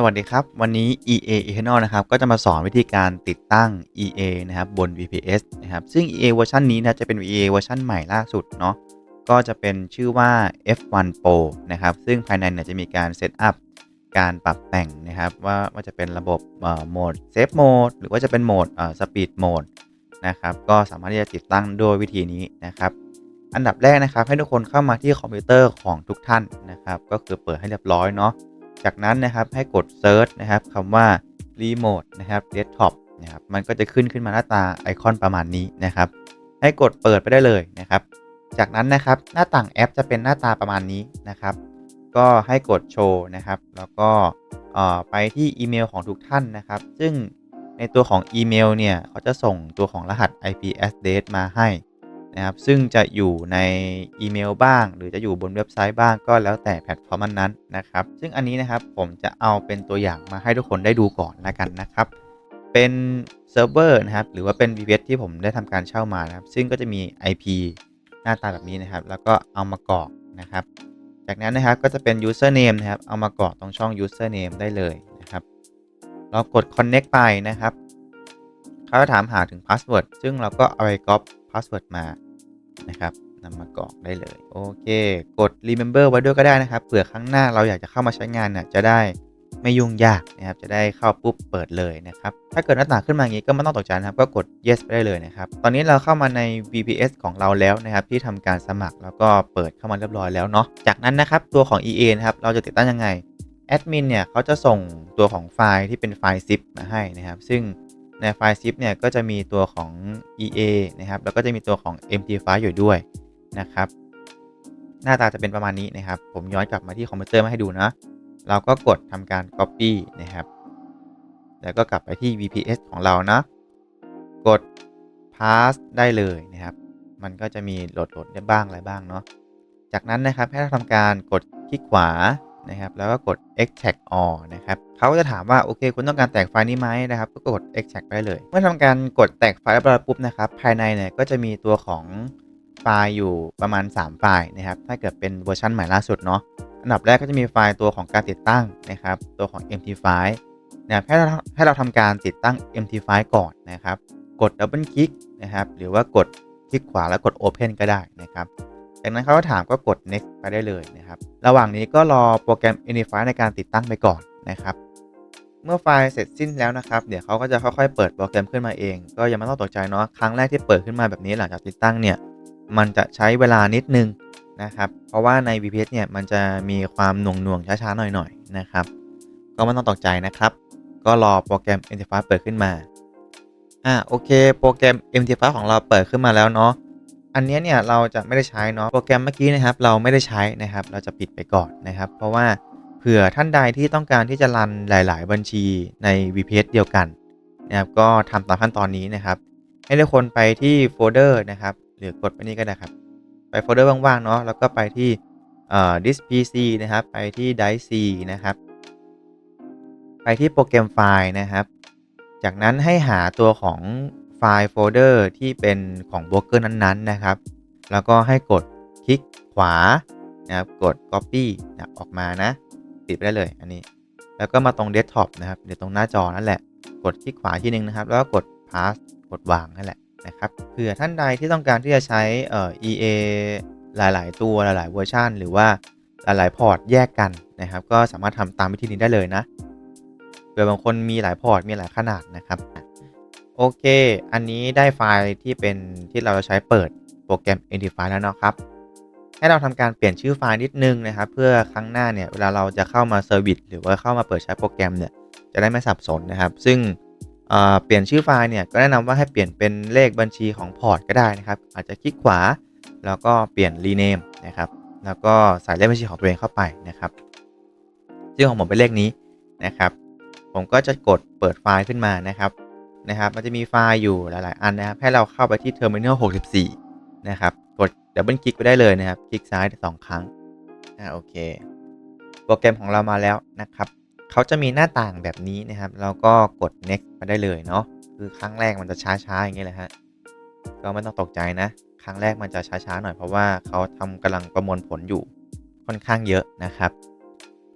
สวัสดีครับ วันนี้ EA Eternal นะครับ ก็จะมาสอนวิธีการติดตั้ง EA นะครับ บน VPS นะครับ ซึ่ง EA เวอร์ชันนี้นะจะเป็น EA เวอร์ชันใหม่ล่าสุดเนาะก็จะเป็นชื่อว่า F1 Pro นะครับ ซึ่งภายในเนี่ยจะมีการเซตอัพการปรับแต่งนะครับ ว่าว่าจะเป็นระบบโหมดเซฟโหมดหรือว่าจะเป็นโหมดสปีดโหมดนะครับ ก็สามารถที่จะติดตั้งด้วยวิธีนี้นะครับ อันดับแรกนะครับให้ทุกคนเข้ามาที่คอมพิวเตอร์ของทุกท่านนะครับ ก็คือเปิดให้เรียบร้อยเนาะ จากนั้นนะครับให้กด Search นะครับคำว่า Remote นะครับ Desktop นะครับมันก็จะขึ้นขึ้นมาหน้าตาไอคอนประมาณนี้นะครับ ให้กดเปิดไปได้เลยนะครับ จากนั้นนะครับหน้าต่างแอปจะเป็นหน้าตาประมาณนี้นะครับ ก็ให้กดโชว์นะครับ แล้วก็ไปที่อีเมลของทุกท่านนะครับ ซึ่งในตัวของอีเมลเนี่ยเขาจะส่งตัวของรหัส IP address มาให้ นะครับ ซึ่งจะอยู่ในอีเมลบ้าง หรือจะอยู่บนเว็บไซต์บ้างก็แล้วแต่แพลตฟอร์มนั้นนะครับ ซึ่งอันนี้นะครับผมจะเอาเป็นตัวอย่างมาให้ทุกคนได้ดูก่อนแล้วกันนะครับ เป็นเซิร์ฟเวอร์นะครับ หรือว่าเป็น VPS ที่ผมได้ทำการเช่ามานะครับ ซึ่งก็จะมี IP หน้าตาแบบนี้นะครับ แล้วก็เอามากรอกนะครับ จากนั้นนะครับก็จะเป็น username นะครับ เอามากรอกตรงช่อง username ได้เลยนะครับ เรากด connect ไปนะครับเขาจะถามหาถึง password ซึ่งเราก็เอาไปก๊อป password มา นะครับนำมากรอกได้เลย โอเค กด remember ไว้ด้วยก็ได้นะครับเผื่อครั้งหน้าเราอยากจะเข้ามาใช้งานเนี่ยจะได้ไม่ยุ่งยากนะครับ จะได้เข้าปุ๊บเปิดเลยนะครับ ถ้าเกิดหน้าต่างขึ้นมาอย่างนี้ก็ไม่ต้องตกใจนะครับ ก็กด yes ไปได้เลยนะครับ ตอนนี้เราเข้ามาใน VPS ของเราแล้วนะครับ ที่ทำการสมัครแล้วก็เปิดเข้ามาเรียบร้อยแล้วเนาะ จากนั้นนะครับตัวของ EA นะครับ เราจะติดตั้งยังไง แอดมินเนี่ยเขาจะส่งตัวของไฟล์ที่เป็นไฟล์ zip มาให้นะครับ ซึ่ง ในไฟล์ zip เนี่ยก็จะมีตัวของ EA นะครับแล้วก็จะมีตัวของ MT ไฟล์อยู่ด้วยนะครับ หน้าตาจะเป็นประมาณนี้นะครับ ผมย้อนกลับมาที่คอมพิวเตอร์มาให้ดูนะเราก็กดทำการ Copy นะครับ แล้วก็กลับไปที่ VPS ของเรานะกด Pass ได้เลยนะครับ มันก็จะมีโหลดโหลดได้บ้างอะไรบ้างเนาะจากนั้นนะครับให้เราทำการกดคลิกขวา นะครับ แล้วก็กด extract all นะครับเขาจะถามว่าโอเค คุณต้องการแตกไฟล์นี้ไหมนะครับก็กด extract ไปเลย เมื่อทำการกดแตกไฟล์เรียบร้อยปุ๊บนะครับ ภายในเนี่ยก็จะมีตัวของไฟล์อยู่ประมาณ 3 ไฟล์นะครับ ถ้าเกิดเป็นเวอร์ชันใหม่ล่าสุดเนาะอันดับแรกก็จะมีไฟล์ตัวของการติดตั้งนะครับ ตัวของ empty file นะครับให้เราให้เราทำการติดตั้ง empty file ก่อนนะครับ กดดับเบิลคลิกนะครับ หรือว่ากดคลิกขวาแล้วกด open ก็ได้นะครับ จากนั้นเขาก็ถามก็กด next ไปได้เลยนะครับ ระหว่างนี้ก็รอโปรแกรม Unify ในการติดตั้งไปก่อนนะครับ เมื่อไฟล์เสร็จสิ้นแล้วนะครับ เดี๋ยวเขาก็จะค่อยๆ เปิดโปรแกรมขึ้นมาเอง ก็ยังไม่ต้องตกใจเนาะ ครั้งแรกที่เปิดขึ้นมาแบบนี้หลังจากติดตั้งเนี่ย มันจะใช้เวลานิดนึงนะครับ เพราะว่าใน VPS เนี่ยมันจะมีความหน่วงหน่วงช้าๆ หน่อยๆ นะครับ ก็ไม่ต้องตกใจนะครับ ก็รอโปรแกรม Unify เปิดขึ้นมา อ่า โอเค โปรแกรม Unify ของเราเปิดขึ้นมาแล้วเนาะ อันนี้เนี่ยเราจะไม่ได้ใช้เนาะโปรแกรมเมื่อกี้นะครับเราไม่ได้ใช้นะครับ เราจะปิดไปก่อนนะครับ เพราะว่าเผื่อท่านใดที่ต้องการที่จะรันหลาย ๆ บัญชีใน VPS เดียวกันนะครับก็ทำตามขั้นตอนนี้นะครับ ให้ทุกคนไปที่โฟลเดอร์นะครับหรือกดไปนี่ก็ได้ครับ ไปโฟลเดอร์ว่างๆเนาะแล้วก็ไปที่เอ่อ disk pc นะครับ ไปที่ drive c นะครับ ไปที่โปรแกรมไฟล์นะครับ จากนั้นให้หาตัวของ ไฟล์โฟลเดอร์ที่เป็นของโบรกเกอร์นั้นๆนะครับ แล้วก็ให้กดคลิกขวานะครับกด Copy นะออกมานะติดไปได้เลยอันนี้ แล้วก็มาตรงเดสก์ท็อปนะครับเดี๋ยวตรงหน้าจอนั่นแหละ กดคลิกขวาทีนึงนะครับ แล้วก็กด Pass กดวางนั่นแหละนะครับเผื่อท่านใดที่ต้องการที่จะใช้เอ่อ EA หลาย ๆ ตัวหลาย ๆ เวอร์ชันหรือว่าหลาย ๆ พอร์ตแยกกันนะครับ ก็สามารถทำตามวิธีนี้ได้เลยนะเผื่อบางคนมีหลายพอร์ตมีหลายขนาดนะครับ โอเค อันนี้ได้ไฟล์ที่เป็นที่เราจะใช้เปิดโปรแกรม Edify แล้วนะครับ ให้เราทำการเปลี่ยนชื่อไฟล์นิดนึงนะครับ เพื่อครั้งหน้าเนี่ยเวลาเราจะเข้ามาเซอร์วิสหรือว่าเข้ามาเปิดใช้โปรแกรมเนี่ยจะได้ไม่สับสนนะครับ ซึ่งเปลี่ยนชื่อไฟล์เนี่ยก็แนะนำว่าให้เปลี่ยนเป็นเลขบัญชีของพอร์ตก็ได้นะครับ อาจจะคลิกขวา แล้วก็เปลี่ยนรีเนมนะครับ แล้วก็ใส่เลขบัญชีของตัวเองเข้าไปนะครับซึ่งของผมเป็นเลขนี้นะครับ ผมก็จะกดเปิดไฟล์ขึ้นมานะครับ นะครับ มันจะมีไฟล์อยู่หลาย ๆ อันนะครับ ให้เราเข้าไปที่ Terminal 64 นะครับ กดดับเบิลคลิกไปได้เลยนะครับ คลิกซ้าย 2 ครั้งอ่าโอเค โปรแกรมของเรามาแล้วนะครับ เขาจะมีหน้าต่างแบบนี้นะครับ เราก็กด next มาได้เลยเนาะ คือครั้งแรกมันจะช้า ๆ อย่างเงี้ยแหละฮะ ก็ไม่ต้องตกใจนะ ครั้งแรกมันจะช้า ๆ หน่อยเพราะว่าเขาทำกำลังประมวลผลอยู่ค่อนข้างเยอะนะครับ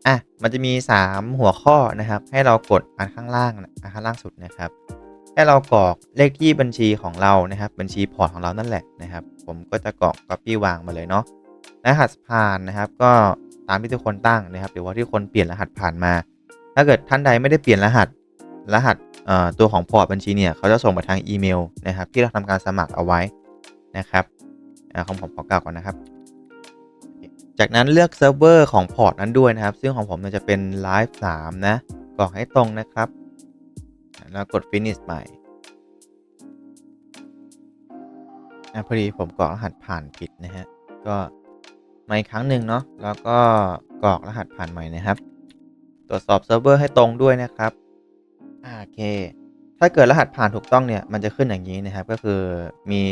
อะ มันจะมี 3 หัวข้อนะครับ ให้เรากดอันข้างล่างอันข้างล่างสุดนะครับ ให้เรากรอกเลขที่บัญชีของเรานะครับ บัญชีพอร์ตของเรานั่นแหละนะครับ ผมก็จะกรอก copy วางมาเลยเนาะรหัสผ่านนะครับ ก็ตามที่ทุกคนตั้งนะครับหรือว่าที่คนเปลี่ยนรหัสผ่านมา ถ้าเกิดท่านใดไม่ได้เปลี่ยนรหัสรหัสเอ่อตัวของพอร์ตบัญชีเนี่ยเขาจะส่งมาทางอีเมลนะครับ ที่เราทำการสมัครเอาไว้นะครับอของผมขอกล่าวก่อนนะครับ จากนั้นเลือกเซิร์ฟเวอร์ของพอร์ตนั้นด้วยนะครับ ซึ่งของผมจะเป็น Live 3นะกรอกให้ตรงนะครับ แล้วกด finish ใหม่อะพอดีผมกรอกรหัสผ่านผิดนะฮะ ก็มาอีกครั้งหนึ่งเนาะ แล้วก็กรอกรหัสผ่านใหม่นะครับ ตรวจสอบเซิร์ฟเวอร์ให้ตรงด้วยนะครับโอเค ถ้าเกิดรหัสผ่านถูกต้องเนี่ย มันจะขึ้นอย่างนี้นะครับ ก็คือมี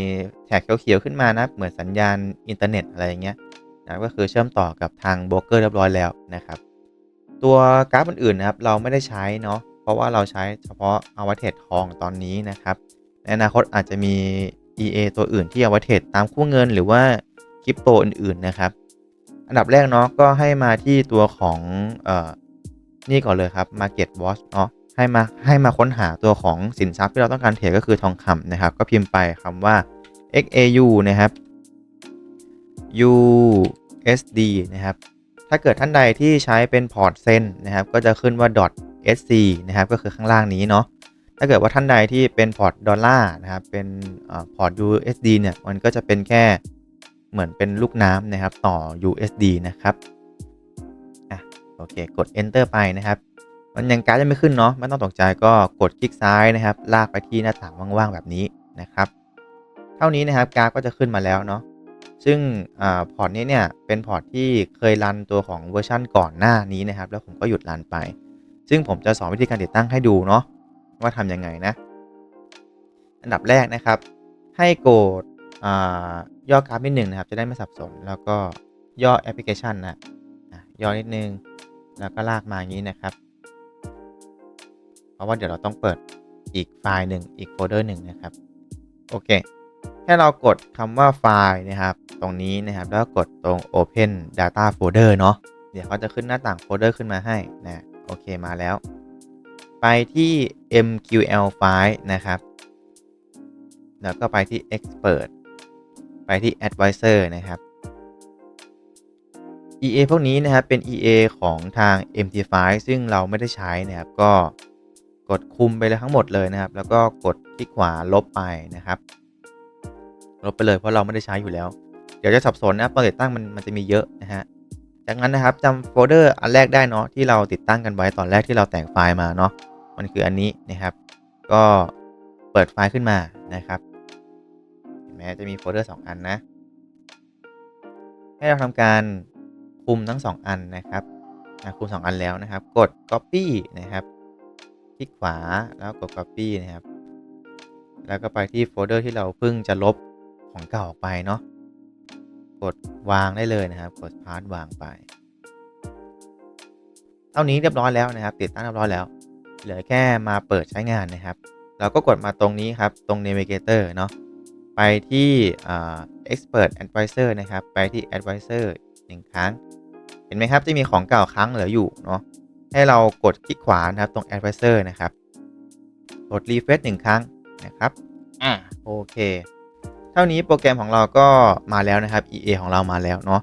แท็กเขียวๆขึ้นมานะ เหมือนสัญญาณอินเทอร์เน็ตอะไรอย่างเงี้ยนะก็คือเชื่อมต่อกับทางโบรกเกอร์เรียบร้อยแล้วนะครับ ตัวกราฟอื่นๆนะครับ เราไม่ได้ใช้เนาะ เพราะว่าเราใช้เฉพาะเอาไว้เทรดทองตอนนี้นะครับ ในอนาคตอาจจะมี EA ตัวอื่นที่เอาไว้เทรดตามคู่เงินหรือว่าคริปโตอื่นๆนะครับ อันดับแรกเนาะก็ให้มาที่ตัวของเอ่อนี่ก่อนเลยครับ Market Watch เนาะให้มาให้มาค้นหาตัวของสินทรัพย์ที่เราต้องการเทรดก็คือทองคำนะครับ ก็พิมพ์ไปคำว่า XAU นะครับ USD นะครับ ถ้าเกิดท่านใดที่ใช้เป็นพอร์ตเซนนะครับ ก็จะขึ้นว่า .sc นะครับก็คือข้างล่างนี้เนาะถ้าเกิดว่าท่านใดที่เป็นพอร์ตดอลลาร์นะครับเป็นพอร์ต USD เนี่ยมันก็จะเป็นแค่เหมือนเป็นลูกน้ำนะครับต่อ USD นะครับอะโอเคกด enter ไปนะครับ มันยังการ์ดยังไม่ขึ้นเนาะไม่ต้องตกใจก็กดคลิกซ้ายนะครับ ลากไปที่หน้าต่างว่างๆแบบนี้นะครับ เท่านี้นะครับการก็จะขึ้นมาแล้วเนาะซึ่งอพอร์ตนี้เนี่ยเป็นพอร์ตที่เคยรันตัวของเวอร์ชั่นก่อนหน้านี้นะครับ แล้วผมก็หยุดรันไป ซึ่งผมจะสอนวิธีการติดตั้งให้ดูเนาะว่าทำยังไงนะ อันดับแรกนะครับ ให้กดย่อกราฟนิดหนึ่งนะครับ จะได้ไม่สับสน แล้วก็ย่อแอปพลิเคชันนะย่อนิดนึง แล้วก็ลากมาอย่างนี้นะครับ เพราะว่าเดี๋ยวเราต้องเปิดอีกไฟล์หนึ่งอีกโฟลเดอร์หนึ่งนะครับ โอเค แค่เรากดคำว่าไฟล์นะครับ ตรงนี้นะครับ แล้วกดตรง Open Data Folder เนาะ เดี๋ยวเขาจะขึ้นหน้าต่างโฟลเดอร์ขึ้นมาให้นะ โอเคมาแล้ว ไปที่ MQL file นะครับ แล้วก็ไปที่ Expert ไปที่ Advisor นะครับ EA พวกนี้นะครับเป็น EA ของทาง MT5 ซึ่งเราไม่ได้ใช้นะครับ ก็กดคุมไปเลยทั้งหมดเลยนะครับ แล้วก็กดคลิกขวาลบไปนะครับ ลบไปเลยเพราะเราไม่ได้ใช้อยู่แล้ว เดี๋ยวจะสับสนนะตอนติดตั้งมันมันจะมีเยอะนะฮะ จากนั้นนะครับจำโฟลเดอร์อันแรกได้เนาะที่เราติดตั้งกันไว้ตอนแรกที่เราแต่งไฟล์มาเนาะมันคืออันนี้นะครับ ก็เปิดไฟล์ขึ้นมานะครับเห็นไหมจะมีโฟลเดอร์2อันนะ ให้เราทำการคุมทั้ง 2 อันนะครับคุม2อันแล้วนะครับ กด copy นะครับคลิกขวาแล้วกด copy นะครับ แล้วก็ไปที่โฟลเดอร์ที่เราเพิ่งจะลบของเก่าออกไปเนาะ กดวางได้เลยนะครับ กดพาร์ทวางไป เท่านี้เรียบร้อยแล้วนะครับ ติดตั้งเรียบร้อยแล้ว เหลือแค่มาเปิดใช้งานนะครับ เราก็กดมาตรงนี้ครับตรง Navigator เนาะไปที่ Expert Advisor นะครับ ไปที่ Advisor หนึ่งครั้ง เห็นไหมครับจะมีของเก่าค้างเหลืออยู่เนาะให้เรากดคลิกขวานะครับตรง Advisor นะครับ กด Refresh หนึ่งครั้งนะครับ อ่าโอเค เท่านี้โปรแกรมของเราก็มาแล้วนะครับ EA ของเรามาแล้วเนาะ